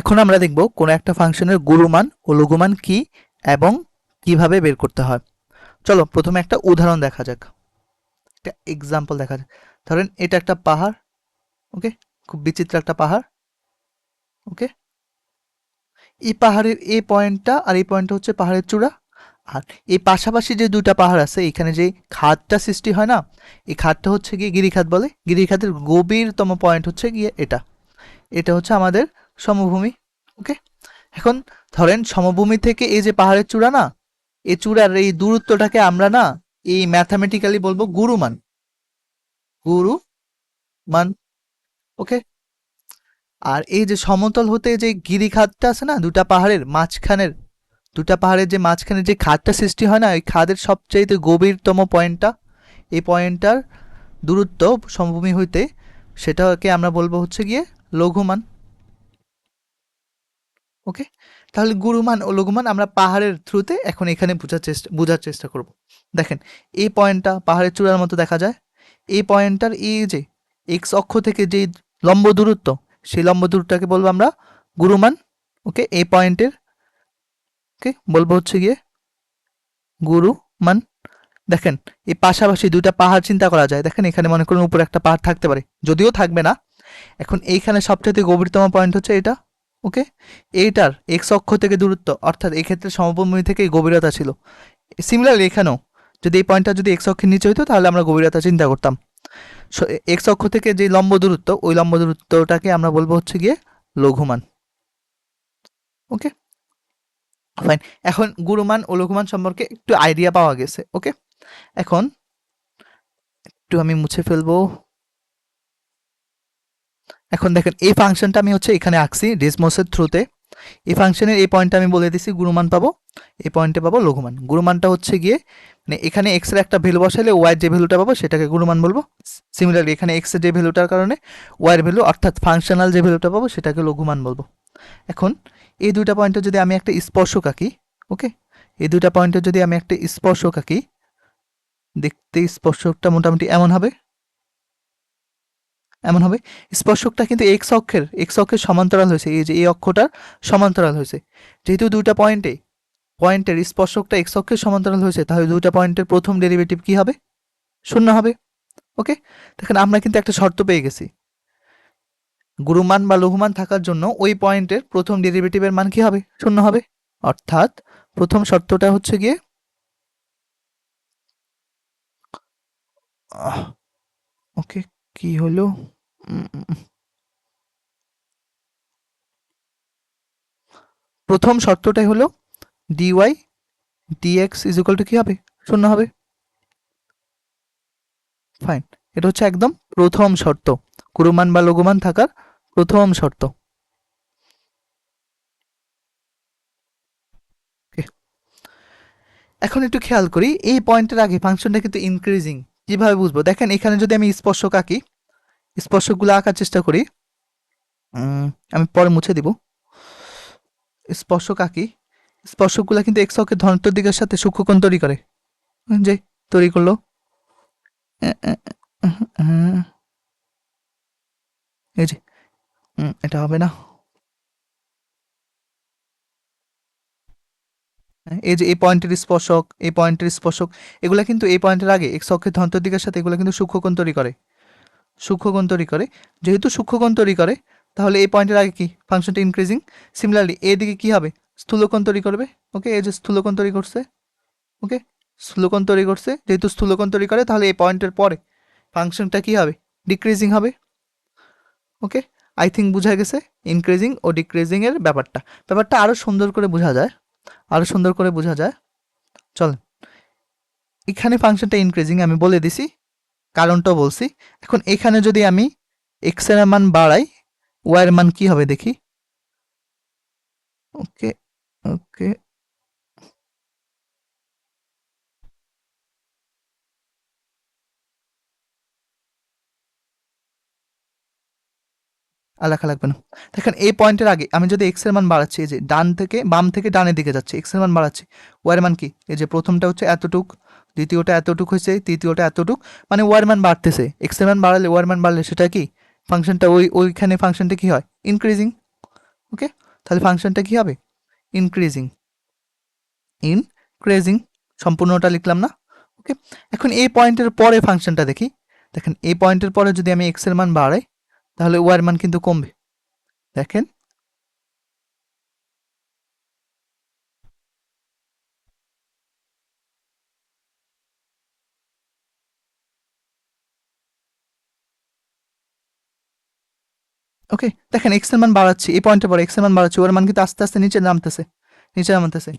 এখন আমরা দেখব কোনো একটা ফাংশনের গুরুমান ও লঘুমান কি এবং কীভাবে বের করতে হয়। চলো প্রথমে একটা উদাহরণ দেখা যাক। একটা এক্সাম্পল দেখা যাক। ধরেন এটা একটা পাহাড় ওকে খুব বিচিত্র একটা পাহাড় ওকে এই পাহাড়ের এই পয়েন্টটা আর এই পয়েন্টটা হচ্ছে পাহাড়ের চূড়া। আর এই পাশাপাশি যে দুইটা পাহাড় আছে, এখানে যে খাতটা সৃষ্টি হয় না, এই খাতটা হচ্ছে গিয়ে গিরিখাত বলে। গিরিখাতের গভীরতম পয়েন্ট হচ্ছে গিয়ে এটা। এটা হচ্ছে আমাদের সমভূমি ওকে এখন ধরেন সমভূমি থেকে এই যে পাহাড়ের চূড়া না, এই চূড়ার এই দূরত্বটাকে আমরা না এই ম্যাথামেটিক্যালি বলব গুরুমান। গুরু মান ওকে আর এই যে সমতল হতে যে গিরিখাতটা আছে না, দুটা পাহাড়ের মাঝখানের, দুটা পাহাড়ের যে মাঝখানে যে খাদটা সৃষ্টি হয় না, ওই খাদের সবচাইতে গভীরতম পয়েন্টটা, এই পয়েন্টটার দূরত্ব সমভূমি হইতে সেটাকে আমরা বলব হচ্ছে গিয়ে লঘুমান। ওকে? তাহলে গুরুমান ও লঘুমান আমরা পাহাড়ের থ্রুতে এখন এখানে বোঝার চেষ্টা বোঝার চেষ্টা করব। দেখেন, এই পয়েন্টটা পাহাড়ের চূড়ার মতো দেখা যায়। এই পয়েন্টটার এই যে এক্স অক্ষ থেকে যে লম্ব দূরত্ব, সেই লম্ব দূরত্বটাকে বলব আমরা গুরুমান, ওকে? এই পয়েন্টের, ওকে? বলব হচ্ছে গিয়ে গুরু মান দেখেন, এই পাশাপাশি দুইটা পাহাড় চিন্তা করা যায়। দেখেন, এখানে মনে করুন উপরে একটা পাহাড় থাকতে পারে। যদিও থাকবে না। এখন এইখানে সবচেয়ে গভীরতম পয়েন্ট হচ্ছে এটা। ওকে? এইটার এক্স অক্ষ থেকে দূরত্ব, অর্থাৎ এই ক্ষেত্রে সমভূমি থেকে গভীরতা ছিল। সিমিলারলি এখানেও, যদি এই পয়েন্টটা যদি এক্স অক্ষের নিচে হইতো, তাহলে আমরা গভীরতা চিন্তা করতাম। এক্স অক্ষ থেকে যে লম্ব দূরত্ব, ওই লম্ব দূরত্বটাকে আমরা বলব হচ্ছে গিয়ে লঘুমান। ওকে? ফাইন এখন গুরুমান ও লঘুমান সম্পর্কে একটু আইডিয়া পাওয়া গেছে, ওকে? এখন একটু আমি মুছে ফেলব। এখন দেখেন, এই ফাংশনটা আমি হচ্ছে এখানে আঁকছি ডিসমোসের থ্রুতে। এই ফাংশনের এই পয়েন্টটা আমি বলে দিছি গুরুমান পাবো। এই পয়েন্টে পাবো লঘুমান। গুরুমানটা হচ্ছে গিয়ে মানে এখানে এক্সের একটা ভ্যালু বসাইলে ওয়াইয়ের যে ভ্যালুটা পাবো সেটাকে গুরুমান বলব। সিমিলারলি এখানে এক্সের যে ভ্যালুটার কারণে ওয়াইয়ের ভ্যালু অর্থাৎ ফাংশনাল যে ভ্যালুটা পাবো সেটাকে লঘুমান বলব। এখন এই দুইটা পয়েন্টে যদি আমি একটা স্পর্শক আঁকি ওকে এই দুইটা পয়েন্টে যদি আমি একটা স্পর্শক আঁকি, দেখতে স্পর্শকটা মোটামুটি এমন হবে। এমন হবে। স্পর্শকটা কিন্তু এক্স অক্ষের এক্স অক্ষের সমান্তরাল হয়েছে। এই যে এই অক্ষটার সমান্তরাল হয়েছে। যেহেতু দুইটা পয়েন্টে পয়েন্টের স্পর্শকটা এক্স অক্ষের সমান্তরাল হয়েছে, তাহলে দুইটা পয়েন্টের প্রথম ডেরিভেটিভ কি হবে? শূন্য হবে। ওকে দেখেন, আমরা কিন্তু একটা শর্ত পেয়ে গেছি। গুরুমান বা লঘুমান থাকার জন্য ওই পয়েন্টের প্রথম ডেরিভেটিভের মান কি হবে? শূন্য হবে। অর্থাৎ প্রথম শর্তটা হচ্ছে গিয়ে ওকে কি হলো। প্রথম শর্তটাই হলো d y d x is equal to কি হবে? শূন্য হবে। ফাইন এটা হচ্ছে একদম প্রথম শর্ত। গুরুমান বা লঘুমান থাকার প্রথম শর্ত. এখন একটু খেয়াল করি, এই পয়েন্টের আগে ফাংশনটা কিন্তু ইনক্রিজিং কীভাবে বুঝব? দেখেন, এখানে যদি আমি স্পর্শক আঁকি স্পর্শকগুলো আঁকার চেষ্টা করি। আমি পরে মুছে দিব। স্পর্শক আঁকি। স্পর্শকগুলো কিন্তু এক্স অক্ষের ধনাত্মক দিকের সাথে সূক্ষ্মকোণ তৈরি করে। যে তৈরি করল। এই যে। এটা হবে না। এই যে, এই পয়েন্টের স্পর্শক, এই পয়েন্টের স্পর্শক, এগুলো কিন্তু এই পয়েন্টের আগে এক্স অক্ষের ধনাত্মক দিকের সাথে এগুলো কিন্তু সূক্ষ্মকোণ তৈরি করে। সূক্ষ্মকোণ তৈরি করে। যেহেতু সূক্ষ্মকোণ তৈরি করে, তাহলে এই পয়েন্টের আগে কি? ফাংশনটা ইনক্রিজিং সিমিলারলি এদিকে কি হবে? স্থূলকোণ তৈরি করবে। ওকে এই যে স্থূলকোণ তৈরি করছে। ওকে স্থূলকোণ তৈরি করছে। যেহেতু স্থূলকোণ তৈরি করে, তাহলে এই পয়েন্টের পরে ফাংশনটা কি হবে? ডিক্রিজিং হবে। ওকে আই থিঙ্ক বোঝা গেছে। ইনক্রিজিং ও ডিক্রিজিং এর ব্যাপারটা। ব্যাপারটা আরও সুন্দর করে বোঝা যায়। আরও সুন্দর করে বোঝা যায়। চল এখানে ফাংশনটা ইনক্রিজিং আমি বলে দিছি। কারণটাও বলছি। এখন এখানে যদি আমি এক্সের মান বাড়াই ওয়াই এর মান কি হবে দেখি? ওকে ওকে। আর লেখা লাগবে না। দেখেন এই পয়েন্টের আগে আমি যদি এক্সের মান বাড়াচ্ছি, এই যে ডান থেকে, বাম থেকে ডানের দিকে যাচ্ছে এক্সের মান বাড়াচ্ছি ওয়ার মান কি? এই যে প্রথমটা হচ্ছে এতটুক দ্বিতীয়টা এতটুক হয়েছে, তৃতীয়টা এতটুক মানে ওয়ার মান বাড়তেছে। এক্সের মান বাড়ালে, ওয়ার বাড়লে সেটা কি? ফাংশনটা ওই, ওইখানে ফাংশনটা কি হয়? ইনক্রিজিং। ওকে? তাহলে ফাংশনটা কি হবে? ইনক্রিজিং। ইনক্রিজিং। সম্পূর্ণটা লিখলাম না? ওকে? এখন এই পয়েন্টের পরে ফাংশনটা দেখি। দেখেন, এই পয়েন্টের পরে যদি আমি এক্সের মান বাড়াই, তাহলে ওয়ার মান কিন্তু কমবে। দেখেন ওকে দেখেন এক্সের মান বাড়াচ্ছি, এই পয়েন্টের পরে এক্সের মান বাড়াচ্ছি ওয়ার মান কিন্তু আস্তে আস্তে নিচে নামতেছে নিচে নামতেছে।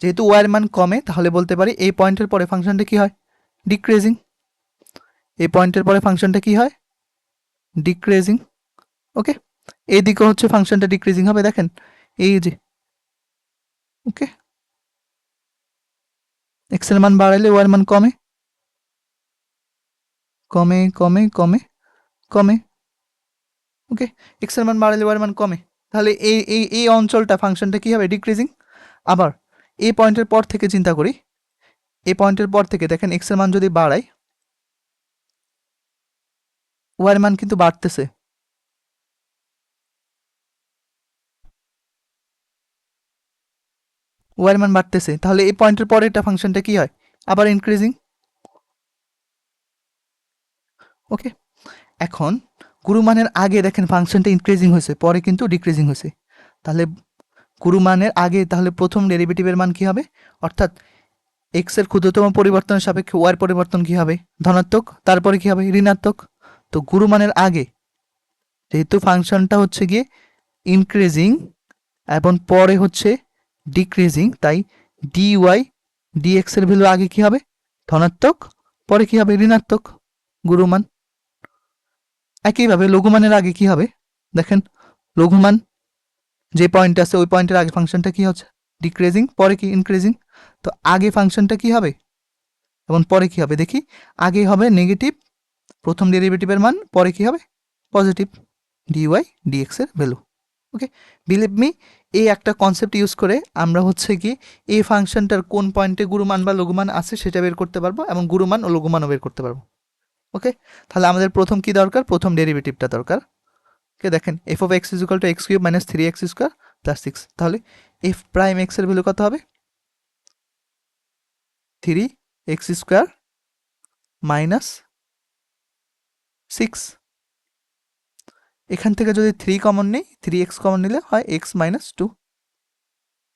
যেহেতু ওয়ার মান কমে, তাহলে বলতে পারি এই পয়েন্টের পরে ফাংশনটা কি হয়? ডিক্রিজিং এই পয়েন্টের পরে ফাংশনটা কি হয়? ডিক্রিজিং ওকে এইদিকে হচ্ছে ফাংশনটা ডিক্রিজিং হবে, দেখেন, এই যে ওকে এক্সের মান বাড়াইলে ওয়ার মান কমে। কমে কমে কমে কমে। ওকে এক্সের মান বাড়ালে ওয়ার মান কমে। তাহলে এই এই এই অঞ্চলটা, ফাংশনটা কি হবে? ডিক্রিজিং আবার এই পয়েন্টের পর থেকে চিন্তা করি। এই পয়েন্টের পর থেকে দেখেন এক্সের মান যদি বাড়াই ওয়ার মান কিন্তু বাড়তেছে। ওয়ার মান বাড়তেছে। তাহলে এই পয়েন্টের পরে এটা ফাংশনটা কি হয়? আবার ইনক্রিজিং ওকে এখন গুরুমানের আগে দেখেন ফাংশনটা ইনক্রিজিং হয়েছে, পরে কিন্তু ডিক্রিজিং হয়েছে। তাহলে গুরুমানের আগে তাহলে প্রথম ডেরিভেটিভের মান কি হবে? অর্থাৎ এক্সের ক্ষুদ্রতম পরিবর্তনের সাপেক্ষে ওয়ার পরিবর্তন কি হবে? ধনাত্মক, তারপরে কি হবে? ঋণাত্মক। তো গুরুমানের আগে যেহেতু ফাংশনটা হচ্ছে গিয়ে ইনক্রিজিং এবং পরে হচ্ছে ডিক্রিজিং তাই ডি ওয়াই ডিএক্স এর ভ্যালু আগে কি হবে? ধনাত্মক, পরে কি হবে? ঋণাত্মক। গুরুমান। একইভাবে লঘুমানের আগে কি হবে? দেখেন, লঘুমান যে পয়েন্ট আছে, ওই পয়েন্টের আগে ফাংশনটা কি হচ্ছে? ডিক্রিজিং পরে কি ইনক্রিজিং তো আগে ফাংশনটা কি হবে? এবং পরে কি হবে? দেখি, আগে হবে নেগেটিভ প্রথম ডেরিভেটিভের মান, পরে কি হবে? Positive d y d x এর ভ্যালু ওকে বিলিভ মি এই একটা কনসেপ্ট ইউজ করে আমরা হচ্ছে কি এই ফাংশনটার কোন পয়েন্টে গুরুমান বা লঘুমান আছে সেটা বের করতে পারব এবং গুরুমান ও লঘুমানও বের করতে পারব। ওকে তাহলে আমাদের প্রথম কি দরকার? প্রথম ডেরিভেটিভটা দরকার। ওকে দেখেন f of x is equal to x cube minus three x square plus six তাহলে এফ প্রাইম এক্সের ভ্যালু কত হবে? Three x square minus six এখান থেকে যদি থ্রি কমন নেই থ্রি এক্স কমন নিলে হয় এক্স মাইনাস টু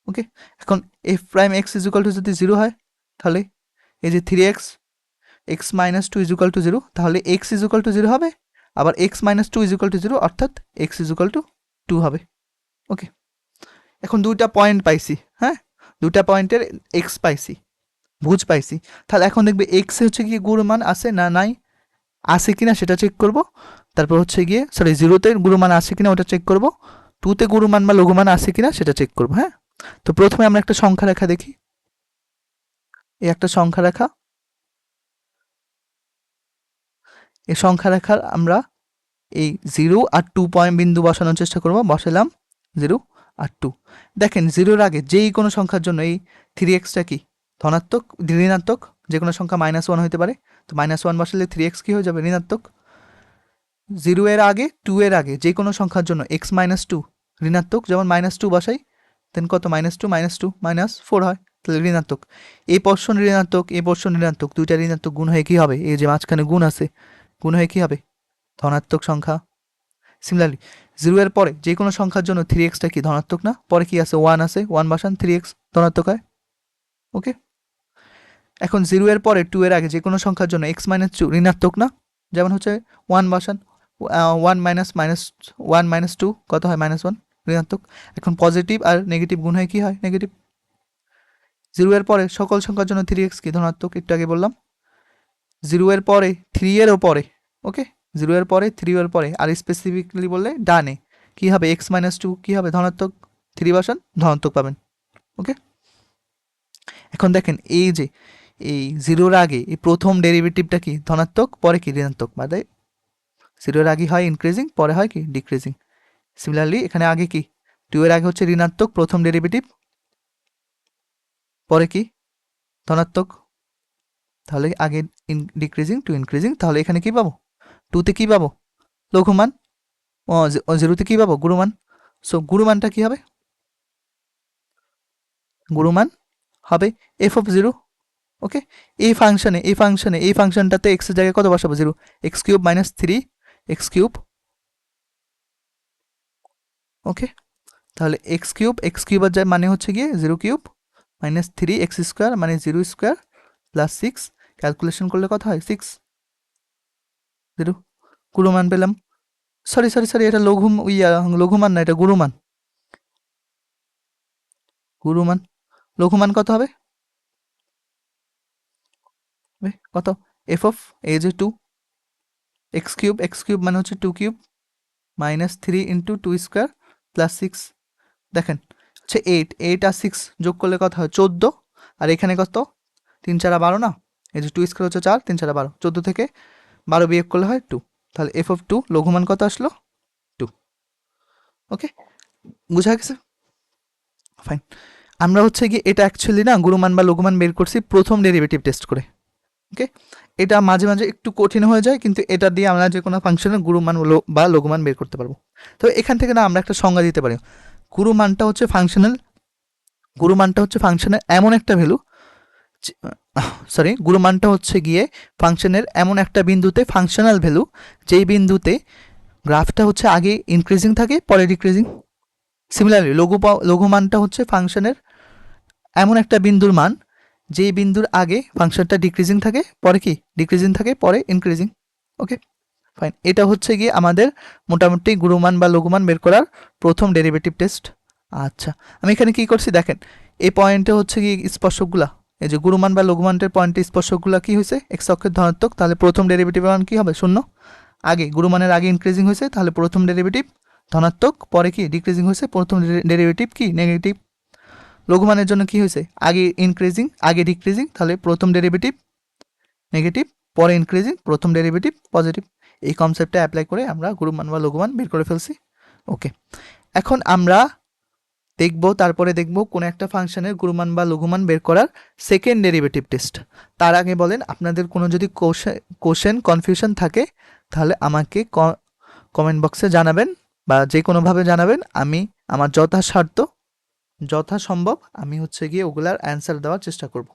ওকে এখন f prime x is equal to যদি জিরো হয়, তাহলে এই যে three x x minus two is equal to zero তাহলে x is equal to zero হবে, আবার x minus two is equal to zero অর্থাৎ x is equal to two হবে। ওকে এখন দুইটা পয়েন্ট পাইছি হ্যাঁ? দুটা পয়েন্টের এক্স পাইছি ভুজ পাইছি। তাহলে এখন দেখবে এক্সে হচ্ছে গিয়ে কি গুরুমান আছে না নাই? আছে কিনা সেটা চেক করব। তারপর হচ্ছে গিয়ে সরি জিরোতে গুরুমান আছে কিনা ওটা চেক করব। টুতে গুরু মান বা লঘুমান আছে কিনা সেটা চেক করব হ্যাঁ? তো প্রথমে আমরা একটা সংখ্যা রেখা দেখি। এই একটা সংখ্যা রেখা। এই সংখ্যা রেখার আমরা এই জিরো আর টু পয়েন্ট বিন্দু বসানোর চেষ্টা করব। বসালাম জিরো আর টু। দেখেন, জিরোর আগে যেই কোনো সংখ্যার জন্য এই থ্রি এক্সটা কি? ধনাত্মক, ঋণাত্মক, যে কোনো সংখ্যা মাইনাস ওয়ান হতে পারে। তো মাইনাস ওয়ান বসালে থ্রি এক্স কী হয়ে যাবে? ঋণাত্মক। জিরো এর আগে টু এর আগে যে কোনো সংখ্যার জন্য এক্স মাইনাস টু ঋণাত্মক, যেমন মাইনাস টু বসাই দেন কত? Minus two minus two minus four হয়। তাহলে ঋণাত্মক। এই পোর্শন ঋণাত্মক, এই পোর্শন ঋণাত্মক, দুইটা ঋণাত্মক গুণ হয়ে কী হবে? এই যে মাঝখানে গুণ আছে। গুণ হয়ে কী হবে? ধনাত্মক সংখ্যা? সিমিলারলি জিরো এর পরে যে কোনো সংখ্যার জন্য থ্রি এক্সটা কি ধনাত্মক না? পরে কি আছে? ওয়ান আছে। ওয়ান বাসান থ্রি এক্স ধনাত্মক হয়? ওকে এখন জিরো এর পরে টু এর আগে যে কোনো সংখ্যার জন্য এক্স মাইনাস টু ঋণাত্মক না? যেমন হচ্ছে one বাসান one minus minus one minus two কত হয়? মাইনাস ওয়ান ঋণাত্মক। এখন পজিটিভ আর নেগেটিভ গুণ হয় কী হয়? নেগেটিভ জিরো এর পরে সকল সংখ্যার জন্য থ্রি এক্স কি ধনাত্মক? একটু আগে বললাম। জিরো এর পরে থ্রি এরও পরে ওকে জিরো এর পরে থ্রি এর পরে, আর স্পেসিফিকলি বললে ডানে। কী হবে? এক্স মাইনাস টু কী হবে? ধনাত্মক থ্রি বাসান, ধনাত্মক পাবেন ওকে এখন দেখেন, এই যে, এই জিরোর আগে, এই প্রথম ডেরিভেটিভটা কি? ধনাত্মক, পরে কি? ঋণাত্মক মানে জিরোর আগে হয় ইনক্রিজিং পরে হয় কি? ডিক্রিজিং সিমিলারলি এখানে আগে কি? টু এর আগে হচ্ছে ঋণাত্মক, প্রথম ডেরিভেটিভ পরে কি? ধনাত্মক তাহলে আগে ডিক্রিজিং টু ইনক্রিজিং তাহলে এখানে কি পাবো? টুতে কি পাবো? লঘুমান? ও জিরোতে কি পাবো? গুরুমান? সো গুরুমানটা কি হবে? গুরুমান হবে এফ অফ জিরো ওকে এই ফাংশনে এই ফাংশনে এই ফাংশনটাতে এক্সের জায়গায় কত বসাবো? Zero x cube minus three x cube okay তাহলে এক্স কিউব এক্স কিউবের মানে হচ্ছে গিয়ে zero cube minus three x square মানে zero square plus six calculation করলে কত হয়? সিক্স জিরো গুরুমান পেলাম। সরি সরি সরি এটা লঘু, ইয়া, লঘুমান না, এটা গুরুমান। গুরুমান, লঘুমান কত হবে? কত? এফ অফ এ যে two x cube x cube মানে হচ্ছে two cube minus three into two square plus six দেখেন, হচ্ছে এইট এইট আর সিক্স যোগ করলে কত হয়? চোদ্দ। আর এখানে কত? তিন, চারা বারো না? এই যে টু স্কোয়ার হচ্ছে চার, তিন চারা বারো। চোদ্দ থেকে বারো বিয়োগ করলে হয় টু তাহলে এফ অফ টু লঘুমান কত আসলো? টু ওকে বুঝা গেছে? ফাইন আমরা হচ্ছে কি এটা অ্যাকচুয়ালি না গুরুমান বা লঘুমান বের করছি প্রথম ডেরিভেটিভ টেস্ট করে। ওকে এটা মাঝে মাঝে একটু কঠিন হয়ে যায়, কিন্তু এটা দিয়ে আমরা যে কোনো ফাংশনের গুরুমান বা লঘুমান বের করতে পারব। তো এখান থেকে না আমরা একটা সংজ্ঞা দিতে পারি। গুরুমানটা হচ্ছে ফাংশনাল গুরুমানটা হচ্ছে ফাংশনের এমন একটা ভ্যালু সরি গুরুমানটা হচ্ছে গিয়ে ফাংশনের এমন একটা বিন্দুতে ফাংশনাল ভ্যালু যেই বিন্দুতে গ্রাফটা হচ্ছে আগে ইনক্রিজিং থাকে, পরে ডিক্রিজিং সিমিলারলি লঘু পাও- লঘুমানটা হচ্ছে ফাংশনের এমন একটা বিন্দুর মান, যেই বিন্দুর আগে ফাংশনটা ডিক্রিজিং থাকে, পরে কি? ডিক্রিজিং থাকে, পরে ইনক্রিজিং ওকে ফাইন এটা হচ্ছে গিয়ে আমাদের মোটামুটি গুরুমান বা লঘুমান বের করার প্রথম ডেরিভেটিভ টেস্ট আচ্ছা আমি এখানে কি করছি? দেখেন, এই পয়েন্টে হচ্ছে কি স্পর্শকগুলা। এই যে গুরুমান বা লঘুমানের পয়েন্টে স্পর্শকগুলো কি হয়েছে এক্স অক্ষের ধনাত্মক, তাহলে প্রথম ডেরিভেটিভের মান কি হবে? শূন্য। আগে গুরুমানের আগে ইনক্রিজিং হয়েছে তাহলে প্রথম ডেরিভেটিভ ধনাত্মক, পরে কি ডিক্রিজিং হয়েছে প্রথম ডেরিভেটিভ কি? নেগেটিভ লঘুমানের জন্য কি হয়েছে আগে ইনক্রিজিং আগে ডিক্রিজিং তাহলে প্রথম ডেরিভেটিভ নেগেটিভ পরে ইনক্রিজিং প্রথম ডেরিভেটিভ পজিটিভ এই কনসেপ্টটা অ্যাপ্লাই করে আমরা গুরুমান বা লঘুমান বের করে ফেলছি। ওকে এখন আমরা দেখব, তারপরে দেখব কোন একটা ফাংশনের গুরুমান বা লঘুমান বের করার সেকেন্ড ডেরিভেটিভ টেস্ট তার আগে বলেন, আপনাদের কোনো যদি কোশ্চেন কনফিউশন থাকে, তাহলে আমাকে কমেন্ট বক্সে জানাবেন বা যে কোনোভাবে জানাবেন। আমি, আমার যথাসাধ্য, যথাসম্ভব আমি হচ্ছে গিয়ে ওগুলার অ্যান্সার দেওয়ার চেষ্টা করব।